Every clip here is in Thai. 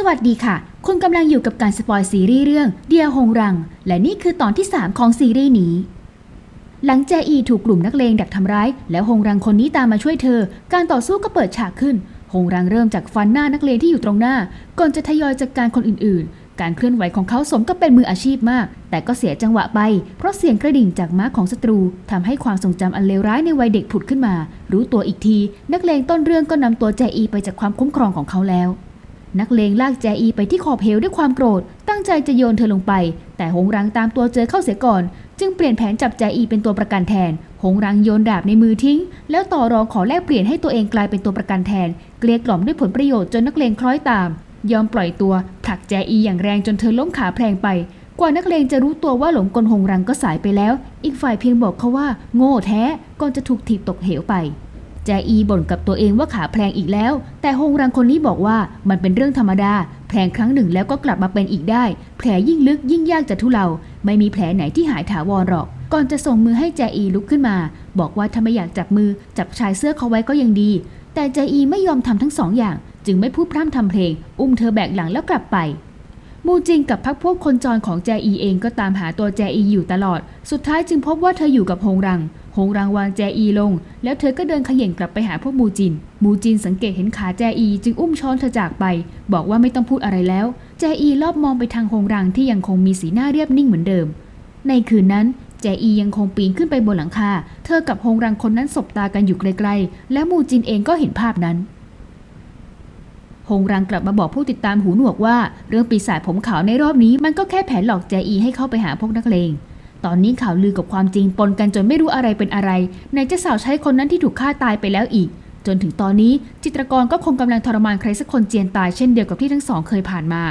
สวัสดีค่ะ คุณกำลังอยู่กับการสปอยซีรีส์เรื่องเดียฮงรัง และนี่คือตอนที่ 3 ของซีรีส์นี้ หลังแจอีถูกกลุ่มนักเลงดักทำร้าย แล้วฮงรังคนนี้ตามมาช่วยเธอ การต่อสู้ก็เปิดฉากขึ้นฮงรังเริ่มจากฟันหน้านักเลงที่อยู่ตรงหน้า ก่อนจะทยอยจัดการคนอื่นๆ การเคลื่อนไหวของเขาสมกับเป็นมืออาชีพมาก แต่ก็เสียจังหวะไป เพราะเสียงกระดิ่งจากม้าของศัตรูทำให้ความทรงจำอันเลวร้ายในวัยเด็กผุดขึ้นมา รู้ตัวอีกที นักเลงต้นเรื่องก็นำตัวแจอีไปจากความคุ้มครองของเขาแล้ว นักเลงลากแจอีไปที่ขอบเหวด้วยความโกรธ ตั้งใจจะโยนเธอลงไป แต่หงรังตามตัวเจอเข้าเสียก่อน จึงเปลี่ยนแผนจับแจอีเป็นตัวประกันแทน หงรังโยนดาบในมือทิ้ง แล้วต่อรองขอแลกเปลี่ยนให้ตัวเองกลายเป็นตัวประกันแทน เกลียกล่อมด้วยผลประโยชน์จนนักเลงคล้อยตาม ยอมปล่อยตัวผลักแจอีอย่างแรงจนเธอล้มขาแพลงไป กว่านักเลงจะรู้ตัวว่าหลงกลหงรังก็สายไปแล้ว อีกฝ่ายเพียงบอกเขาว่า โง่แท้ก่อนจะถูกถีบตกเหวไป แจอีบ่นกับตัวเองว่าขาแพลงอีกแล้ว แต่ฮงรังคนนี้บอกว่ามันเป็นเรื่องธรรมดา แพลงครั้งหนึ่งแล้วก็กลับมาเป็นอีกได้ แผลยิ่งลึกยิ่งยากจะทุเลา ไม่มีแผลไหนที่หายถาวรหรอก ก่อนจะส่งมือให้แจอีลุกขึ้นมา บอกว่าถ้าไม่อยากจับมือจับชายเสื้อเขาไว้ก็ยังดี แต่แจอีไม่ยอมทำทั้งสองอย่าง จึงไม่พูดพร่ำทำเพลง อุ้มเธอแบกหลังแล้วกลับไปมูจิงกับพักพวกคนจรของแจอีเองก็ตามหาตัวแจอีอยู่ตลอด สุดท้ายจึงพบว่าเธออยู่กับฮงรัง ฮงรังวางแจอีลง แล้วเธอก็เดินเขย่งกลับไปหาพวกมูจิน มูจินสังเกตเห็นขาแจอี จึงอุ้มช้อนเธอจากไป บอกว่าไม่ต้องพูดอะไรแล้ว แจอีรอบมองไปทางฮงรังที่ยังคงมีสีหน้าเรียบนิ่งเหมือนเดิม ในคืนนั้นแจอียังคงปีนขึ้นไปบนหลังคา เธอกับฮงรังคนนั้นสบตากันอยู่ไกลๆ และมูจินเองก็เห็นภาพนั้นฮงรังกลับมาบอกผู้ติดตามหูหนวกว่า เรื่องปีศาจผมขาวในรอบนี้มันก็แค่แผนหลอกแจอีให้เข้าไปหาพวกนักเลง ตอนนี้ข่าวลือกับความจริงปนกันจนไม่รู้อะไรเป็นอะไรไหนจะสาวใช้คนนั้นที่ถูกฆ่าตายไปแล้วอีก จนถึงตอนนี้จิตรกรก็คงกำลังทรมานใครสักคนเจียนตายเช่นเดียวกับที่ทั้งสองเคยผ่านมา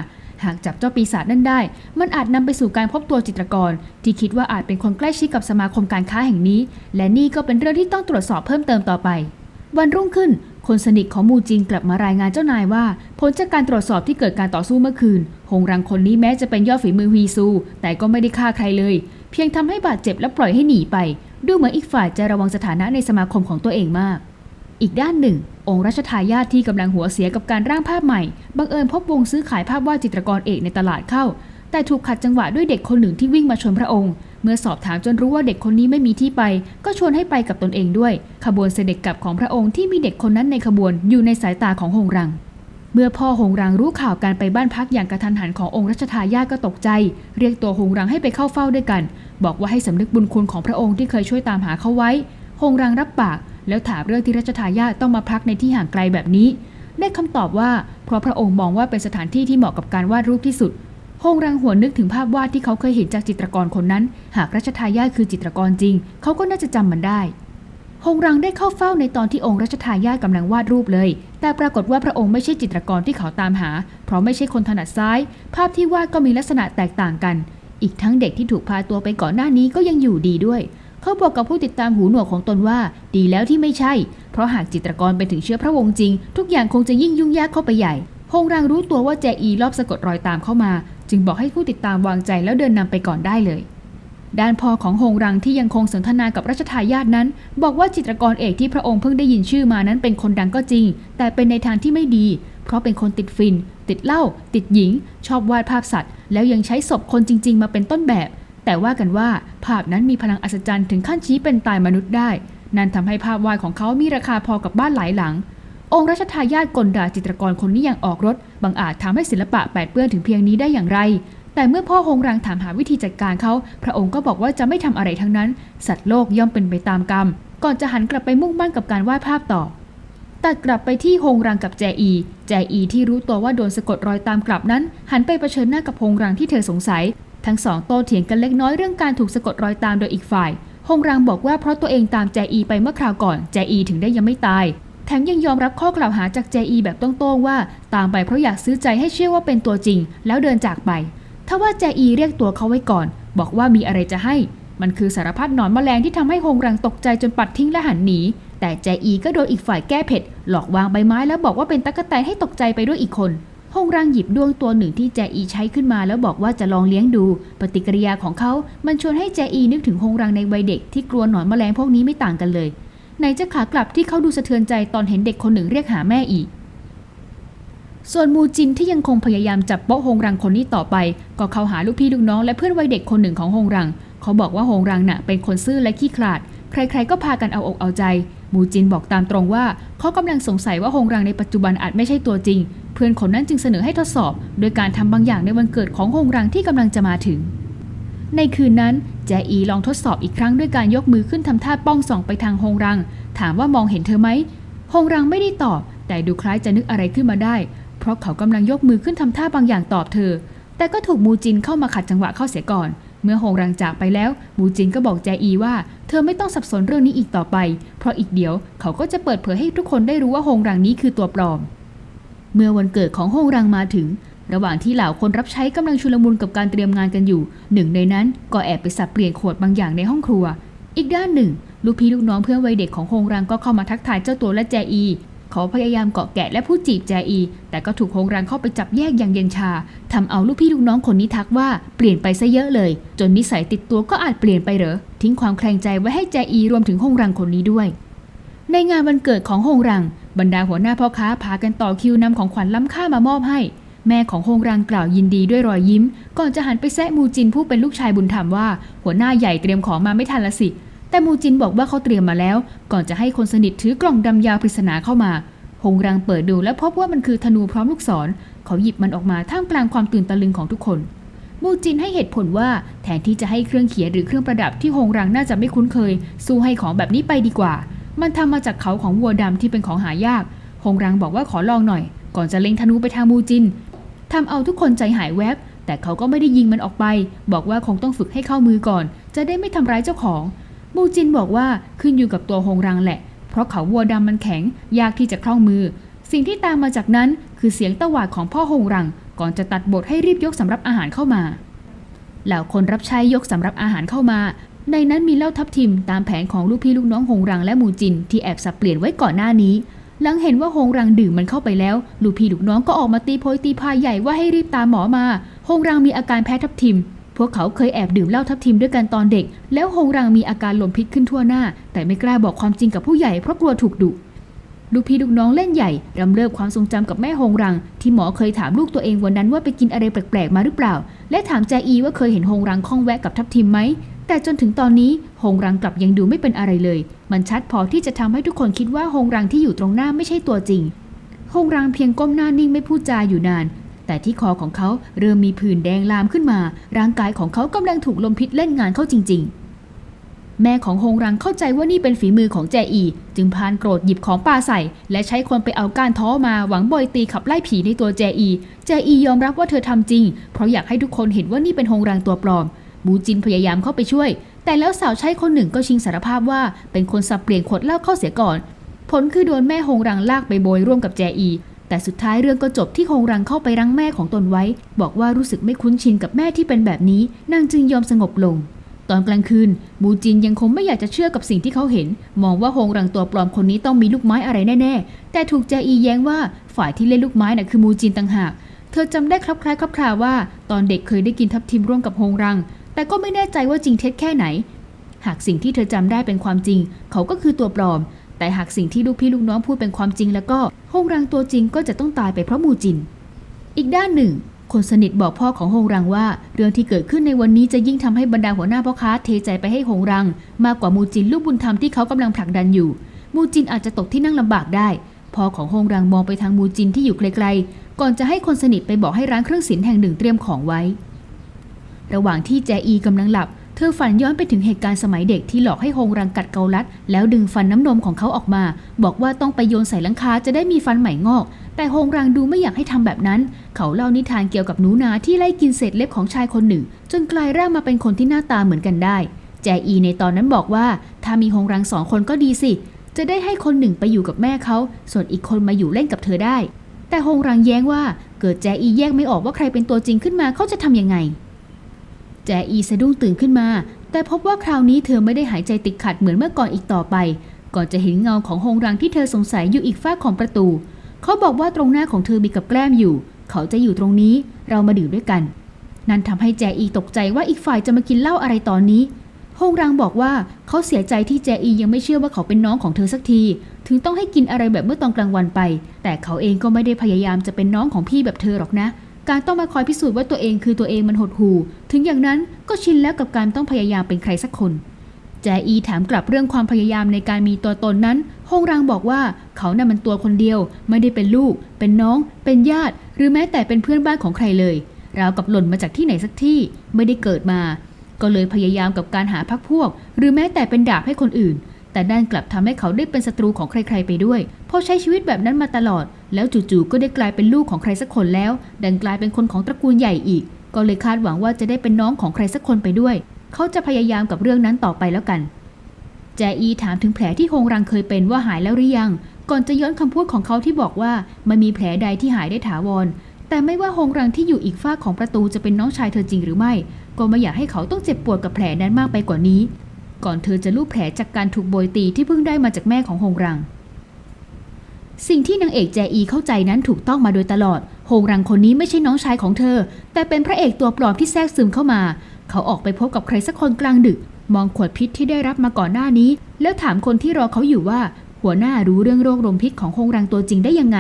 หากจับเจ้าปีศาจนั่นได้ มันอาจนำไปสู่การพบตัวจิตรกร ที่คิดว่าอาจเป็นคนใกล้ชิดกับสมาคมการค้าแห่งนี้ และนี่ก็เป็นเรื่องที่ต้องตรวจสอบเพิ่มเติมต่อไป วันรุ่งขึ้น คนสนิทของมูจินกลับมารายงานเจ้านายว่าผลจากการตรวจสอบที่เกิดการต่อสู้เมื่อคืนหงรังคนนี้แม้จะเป็นยอดฝีมือฮีซู แต่ก็ไม่ได้ฆ่าใครเลย เพียงทำให้บาดเจ็บและปล่อยให้หนีไป ดูเหมือนอีกฝ่ายจะระวังสถานะในสมาคมของตัวเองมาก อีกด้านหนึ่ง องค์รัชทายาทที่กำลังหัวเสียกับการร่างภาพใหม่ บังเอิญพบวงซื้อขายภาพวาดจิตรกรเอกในตลาดเข้า แต่ถูกขัดจังหวะด้วยเด็กคนหนึ่งที่วิ่งมาชนพระองค์ เมื่อสอบถามจนรู้ว่าเด็กคนนี้ไม่มีที่ไป ก็ชวนให้ไปกับตนเองด้วย ขบวนเสด็จกลับของพระองค์ที่มีเด็กคนนั้นในขบวนอยู่ในสายตาของหงรัง เมื่อพ่อหงรังรู้ข่าวการไปบ้านพักอย่างกระทันหันขององค์รัชทายาทก็ตกใจ เรียกตัวหงรังให้ไปเข้าเฝ้าด้วยกัน บอกว่าให้สำนึกบุญคุณของพระองค์ที่เคยช่วยตามหาเขาไว้ หงรังรับปาก แล้วถามเรื่องที่รัชทายาทต้องมาพักในที่ห่างไกลแบบนี้ ได้คำตอบว่าเพราะพระองค์มองว่าเป็นสถานที่ที่เหมาะกับการวาดรูปที่สุดฮงรังหวนนึกถึงภาพวาดที่เขาเคยเห็นจากจิตรกรคนนั้น หากรัชทายาทคือจิตรกรจริง เขาก็น่าจะจำมันได้ ฮงรังได้เข้าเฝ้าในตอนที่องค์รัชทายาทกำลังวาดรูปเลย แต่ปรากฏว่าพระองค์ไม่ใช่จิตรกรที่เขาตามหา เพราะไม่ใช่คนถนัดซ้าย ภาพที่วาดก็มีลักษณะแตกต่างกัน อีกทั้งเด็กที่ถูกพาตัวไปก่อนหน้านี้ก็ยังอยู่ดีด้วย เขาบอกกับผู้ติดตามหูหนวกของตนว่า ดีแล้วที่ไม่ใช่ เพราะหากจิตรกรไปถึงเชื้อพระวงศ์จริง ทุกอย่างคงจะยิ่งยุ่งยากเข้าไปใหญ่ฮงรังรู้ตัวว่าแจอีรอบสะกดรอยตามเข้ามา จึงบอกให้ผู้ติดตามวางใจแล้วเดินนำไปก่อนได้เลย ด้านพ่อของฮงรังที่ยังคงสนทนากับรัชทายาทนั้น บอกว่าจิตรกรเอกที่พระองค์เพิ่งได้ยินชื่อมานั้นเป็นคนดังก็จริง แต่เป็นในทางที่ไม่ดี เพราะเป็นคนติดฟิน ติดเหล้าติดหญิง ชอบวาดภาพสัตว์ แล้วยังใช้ศพคนจริง ๆ มาเป็นต้นแบบ แต่ว่ากันว่าภาพนั้นมีพลังอัศจรรย์ถึงขั้นชี้เป็นตายมนุษย์ได้ นั่นทำให้ภาพวาดของเขามีราคาพอกับบ้านหลายหลัง องค์รัชทายาทกลด่าจิตรกรคนนี้อย่างออกรถบังอาจทำให้ศิลปะแปดเปื้อนถึงเพียงนี้ได้อย่างไร แต่เมื่อพ่อฮงรังถามหาวิธีจัดการเขา พระองค์ก็บอกว่าจะไม่ทำอะไรทั้งนั้น สัตว์โลกย่อมเป็นไปตามกรรม ก่อนจะหันกลับไปมุ่งมั่นกับการวาดภาพต่อ ตัดกลับไปที่ฮงรังกับแจอี แจอีที่รู้ตัวว่าโดนสะกดรอยตามกลับนั้น หันไปเผชิญหน้ากับฮงรังที่เธอสงสัย ทั้งสองโต้เถียงกันเล็กน้อยเรื่องการถูกสะกดรอยตามโดยอีกฝ่ายฮงรังบอกว่าเพราะตัวเองตามแจอีไปเมื่อคราวก่อน แจอีถึงได้ยังไม่ตาย แถมยังยอมรับข้อกล่าวหาจากแจอีแบบตรงๆว่า ตามไปเพราะอยากซื้อใจให้เชื่อว่าเป็นตัวจริง แล้วเดินจากไป ทว่าแจอีเรียกตัวเขาไว้ก่อน บอกว่ามีอะไรจะให้ มันคือสารพัดหนอนแมลงที่ทำให้ฮงรังตกใจจนปัดทิ้งและหันหนี แต่แจอีก็โดนอีกฝ่ายแก้เผ็ด หลอกวางใบไม้แล้วบอกว่าเป็นตั๊กแตนให้ตกใจไปด้วยอีกคนฮงรังหยิบดวงตัวหนึ่งที่แจอีใช้ขึ้นมาแล้วบอกว่าจะลองเลี้ยงดู ปฏิกิริยาของเขา มันชวนให้แจอีนึกถึงฮงรังในวัยเด็กที่กลัวหนอนแมลงพวกนี้ไม่ต่างกันเลยไหนจะขากลับที่เขาดูสะเทือนใจตอนเห็นเด็กคนหนึ่งเรียกหาแม่อีก ส่วนมูจินที่ยังคงพยายามจับโป๊ะฮงรังคนนี้ต่อไป ก็เข้าหาลูกพี่ลูกน้องและเพื่อนวัยเด็กคนหนึ่งของฮงรัง เขาบอกว่าฮงรังน่ะเป็นคนซื่อและขี้ขลาด ใครๆก็พากันเอาอกเอาใจ มูจินบอกตามตรงว่าเขากำลังสงสัยว่าฮงรังในปัจจุบันอาจไม่ใช่ตัวจริง เพื่อนคนนั้นจึงเสนอให้ทดสอบ โดยการทำบางอย่างในวันเกิดของฮงรังที่กำลังจะมาถึง ในคืนนั้นแจอีลองทดสอบอีกครั้งด้วยการยกมือขึ้นทำท่าป้องส่องไปทางฮงรัง ถามว่ามองเห็นเธอไหมฮงรังไม่ได้ตอบ แต่ดูคล้ายจะนึกอะไรขึ้นมาได้ ราะเขากำลังยกมือขึ้นทำท่าบางอย่างตอบเธอ แต่ก็ถูกมูจินเข้ามาขัดจังหวะเข้าเสียก่อน เมื่อฮงรังจากไปแล้ว มูจินก็บอกแจอีว่า เธอไม่ต้องสับสนเรื่องนี้อีกต่อไป เพราะอีกเดี๋ยวเขาก็จะเปิดเผยให้ทุกคนได้รู้ว่าฮงรังนี้คือตัวปลอม เมื่อวันเกิดของฮงรังมาถึง ระหว่างที่เหล่าคนรับใช้กำลังชุลมุนกับการเตรียมงานกันอยู่ หนึ่งในนั้นก็แอบไปสับเปลี่ยนขวดบางอย่างในห้องครัว อีกด้านหนึ่ง ลูกพี่ลูกน้องเพื่อนวัยเด็กของฮงรังก็เข้ามาทักทายเจ้าตัวและแจอี เขาพยายามเกาะแกะและพูดจีบแจอี แต่ก็ถูกฮงรังเข้าไปจับแยกอย่างเย็นชาทำเอาลูกพี่ลูกน้องคนนี้ทักว่าเปลี่ยนไปซะเยอะเลย จนนิสัยติดตัวก็อาจเปลี่ยนไปเหรอ ทิ้งความแคลงใจไว้ให้แจอีรวมถึงฮงรังคนนี้ด้วย ในงานวันเกิดของฮงรัง บรรดาหัวหน้าพ่อค้าพากันต่อคิวนำของขวัญล้ำค่ามามอบให้ แม่ของฮงรังกล่าวยินดีด้วยรอยยิ้ม ก่อนจะหันไปแซะมูจินผู้เป็นลูกชายบุญธรรมว่า หัวหน้าใหญ่เตรียมของมาไม่ทันละสิ แต่มูจินบอกว่าเขาเตรียมมาแล้ว ก่อนจะให้คนสนิทถือกล่องดำยาวปริศนาเข้ามาฮงรังเปิดดูและพบว่ามันคือธนูพร้อมลูกศร เขาหยิบมันออกมาท่ามกลางความตื่นตะลึงของทุกคน มูจินให้เหตุผลว่าแทนที่จะให้เครื่องเขียนหรือเครื่องประดับที่ฮงรังน่าจะไม่คุ้นเคย สู้ให้ของแบบนี้ไปดีกว่า มันทำมาจากเขาของวัวดำที่เป็นของหายากฮงรังบอกว่าขอลองหน่อย ก่อนจะเล็งธนูไปทางมูจินทำเอาทุกคนใจหายแวบ แต่เขาก็ไม่ได้ยิงมันออกไป บอกว่าคงต้องฝึกให้เข้ามือก่อน จะได้ไม่ทำร้ายเจ้าของ มูจินบอกว่าขึ้นอยู่กับตัวฮงรังแหละ เพราะเขาวัวดำมันแข็ง ยากที่จะคล่องมือ สิ่งที่ตามมาจากนั้นคือเสียงตะหวาดของพ่อฮงรัง ก่อนจะตัดบทให้รีบยกสำรับอาหารเข้ามา เหล่าคนรับใช้ยกสำรับอาหารเข้ามา ในนั้นมีเหล้าทับทิมตามแผนของลูกพี่ลูกน้องฮงรังและมูจินที่แอบสับเปลี่ยนไว้ก่อนหน้านี้ หลังเห็นว่าฮงรังดื่มมันเข้าไปแล้ว ลูกพี่ลูกน้องก็ออกมาตีโพยตีพายใหญ่ว่าให้รีบตามหมอมาฮงรังมีอาการแพ้ทับทิม พวกเขาเคยแอบดื่มเหล้าทับทิมด้วยกันตอนเด็ก แล้วฮงรังมีอาการลมพิษขึ้นทั่วหน้า แต่ไม่กล้าบอกความจริงกับผู้ใหญ่เพราะกลัวถูกดุลูกพี่ลูกน้องเล่นใหญ่รำเลิกความทรงจำกับแม่ฮงรัง ที่หมอเคยถามลูกตัวเองวันนั้นว่าไปกินอะไรแปลกๆมาหรือเปล่า และถามแจอีว่าเคยเห็นฮงรังข้องแวะกับทับทิมไหมแต่จนถึงตอนนี้ฮงรังกลับยังดูไม่เป็นอะไรเลย มันชัดพอที่จะทำให้ทุกคนคิดว่าฮงรังที่อยู่ตรงหน้าไม่ใช่ตัวจริงฮงรังเพียงก้มหน้านิ่งไม่พูดจาอยู่นาน แต่ที่คอของเขาเริ่มมีผื่นแดงลามขึ้นมา ร่างกายของเขากำลังถูกลมพิษเล่นงานเข้าจริง ๆ แม่ของฮงรังเข้าใจว่านี่เป็นฝีมือของแจอี จึงพานโกรธหยิบของปาใส่ และใช้คนไปเอาก้านท้อมาหวังบอยตีขับไล่ผีในตัวแจอี แจอียอมรับว่าเธอทำจริง เพราะอยากให้ทุกคนเห็นว่านี่เป็นฮงรังตัวปลอมบูจินพยายามเข้าไปช่วย แต่แล้วสาวใช้คนหนึ่งก็ชิงสารภาพว่าเป็นคนสับเปลี่ยนขวดเหล้าเข้าเสียก่อน ผลคือโดนแม่ฮงรังลากไปโบยร่วมกับแจอี แต่สุดท้ายเรื่องก็จบที่ฮงรังเข้าไปรั้งแม่ของตนไว้ บอกว่ารู้สึกไม่คุ้นชินกับแม่ที่เป็นแบบนี้นางจึงยอมสงบลง ตอนกลางคืนบูจินยังคงไม่อยากจะเชื่อกับสิ่งที่เขาเห็น มองว่าฮงรังตัวปลอมคนนี้ต้องมีลูกไม้อะไรแน่ๆ แต่ถูกแจอีแย้งว่าฝ่ายที่เล่นลูกไม้น่ะคือมูจินต่างหาก เธอจำได้คลับคล้ายคลับคลาว่า ตอนเด็กเคยได้กินทับทิมร่วมกับฮงรัง แต่ก็ไม่แน่ใจว่าจริงเท็จแค่ไหน หากสิ่งที่เธอจำได้เป็นความจริง เขาก็คือตัวปลอม แต่หากสิ่งที่ลูกพี่ลูกน้องพูดเป็นความจริงแล้วก็ฮงรังตัวจริงก็จะต้องตายไปเพราะมูจิน อีกด้านหนึ่ง คนสนิทบอกพ่อของฮงรังว่า เรื่องที่เกิดขึ้นในวันนี้จะยิ่งทำให้บรรดาหัวหน้าพ่อค้าเทใจไปให้ฮงรัง มากกว่ามูจินลูกบุญธรรมที่เขากำลังผลักดันอยู่ มูจินอาจจะตกที่นั่งลำบากได้พ่อของฮงรังมองไปทางมูจินที่อยู่ไกลๆ ก่อนจะให้คนสนิทไปบอกให้ร้านเครื่องศิลป์แห่งหนึ่งเตรียมของไว้ ระหว่างที่แจอีกำลังหลับ เธอฝันย้อนไปถึงเหตุการณ์สมัยเด็กที่หลอกให้ฮงรังกัดเกาลัด แล้วดึงฟันน้ำนมของเขาออกมา บอกว่าต้องไปโยนใส่หลังคาจะได้มีฟันใหม่งอก แต่ฮงรังดูไม่อยากให้ทำแบบนั้น เขาเล่านิทานเกี่ยวกับหนูนาที่ไล่กินเศษเล็บของชายคนหนึ่ง จนกลายร่างมาเป็นคนที่หน้าตาเหมือนกันได้ แจอีในตอนนั้นบอกว่า ถ้ามีฮงรังสองคนก็ดีสิ จะได้ให้คนหนึ่งไปอยู่กับแม่เขา ส่วนอีกคนมาอยู่เล่นกับเธอได้ แต่ฮงรังแย้งว่า เกิดแจอีแยกไม่ออกว่าใครเป็นตัวจริงขึ้นมาเขาจะทำยังไง แจอีสะดุ้งตื่นขึ้นมา แต่พบว่าคราวนี้เธอไม่ได้หายใจติดขัดเหมือนเมื่อก่อนอีกต่อไป ก่อนจะเห็นเงาของฮงรังที่เธอสงสัยอยู่อีกฝ้าของประตู เขาบอกว่าตรงหน้าของเธอมีกับแกล้มอยู่ เขาจะอยู่ตรงนี้เรามาดื่มด้วยกัน นั่นทำให้แจอีตกใจว่าอีกฝ่ายจะมากินเหล้าอะไรตอนนี้ฮงรังบอกว่าเขาเสียใจที่แจอียังไม่เชื่อว่าเขาเป็นน้องของเธอสักที ถึงต้องให้กินอะไรแบบเมื่อตอนกลางวันไป แต่เขาเองก็ไม่ได้พยายามจะเป็นน้องของพี่แบบเธอหรอกนะ การต้องมาคอยพิสูจน์ว่าตัวเองคือตัวเองมันหดหู่ ถึงอย่างนั้นก็ชินแล้วกับการต้องพยายามเป็นใครสักคน แจอีถามกลับเรื่องความพยายามในการมีตัวตนนั้นฮงรังบอกว่าเขาน่ะมันตัวคนเดียว ไม่ได้เป็นลูก เป็นน้อง เป็นญาติ หรือแม้แต่เป็นเพื่อนบ้านของใครเลยราวกับหล่นมาจากที่ไหนสักที่ไม่ได้เกิดมา ก็เลยพยายามกับการหาพักพวก หรือแม้แต่เป็นดาบให้คนอื่น แต่ด้านกลับทำให้เขาได้เป็นศัตรูของใครๆไปด้วย เพราะใช้ชีวิตแบบนั้นมาตลอด แล้วจู่ๆก็ได้กลายเป็นลูกของใครสักคนแล้ว ดันกลายเป็นคนของตระกูลใหญ่อีก ก็เลยคาดหวังว่าจะได้เป็นน้องของใครสักคนไปด้วย เขาจะพยายามกับเรื่องนั้นต่อไปแล้วกัน แจอีถามถึงแผลที่ฮงรังเคยเป็นว่าหายแล้วหรือยัง ก่อนจะย้อนคำพูดของเขาที่บอกว่าไม่มีแผลใดที่หายได้ถาวร แต่ไม่ว่าฮงรังที่อยู่อีกฝ้าของประตูจะเป็นน้องชายเธอจริงหรือไม่ ก็ไม่อยากให้เขาต้องเจ็บปวดกับแผลนั้นมากไปกว่านี้ ก่อนเธอจะลูบแผลจากการถูกโบยตีที่เพิ่งได้มาจากแม่ของฮงรัง สิ่งที่นางเอกแจอีเข้าใจนั้นถูกต้องมาโดยตลอด โฮงรังคนนี้ไม่ใช่น้องชายของเธอ แต่เป็นพระเอกตัวปลอมที่แทรกซึมเข้ามา เขาออกไปพบกับใครสักคนกลางดึก มองขวดพิษที่ได้รับมาก่อนหน้านี้ แล้วถามคนที่รอเขาอยู่ว่า หัวหน้ารู้เรื่องโรคลมพิษของโฮงรังตัวจริงได้ยังไง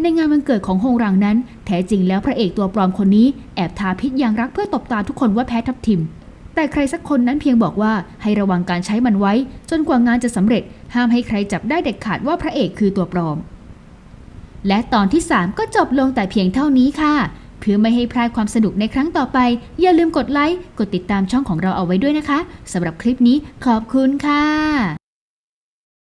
ในงานวันเกิดของโฮงรังนั้น แท้จริงแล้วพระเอกตัวปลอมคนนี้แอบทาพิษยางรักเพื่อตบตาทุกคนว่าแพ้ทับทิม แต่ใครสักคนนั้นเพียงบอกว่าให้ระวังการใช้มันไว้ จนกว่างานจะสำเร็จ ห้ามให้ใครจับได้เด็ดขาดว่าพระเอกคือตัวปลอม และตอนที่ 3 ก็จบลงแต่เพียงเท่านี้ค่ะ เพื่อไม่ให้พลาดความสนุกในครั้งต่อไป อย่าลืมกดไลค์ กดติดตามช่องของเราเอาไว้ด้วยนะคะสำหรับคลิปนี้ขอบคุณค่ะ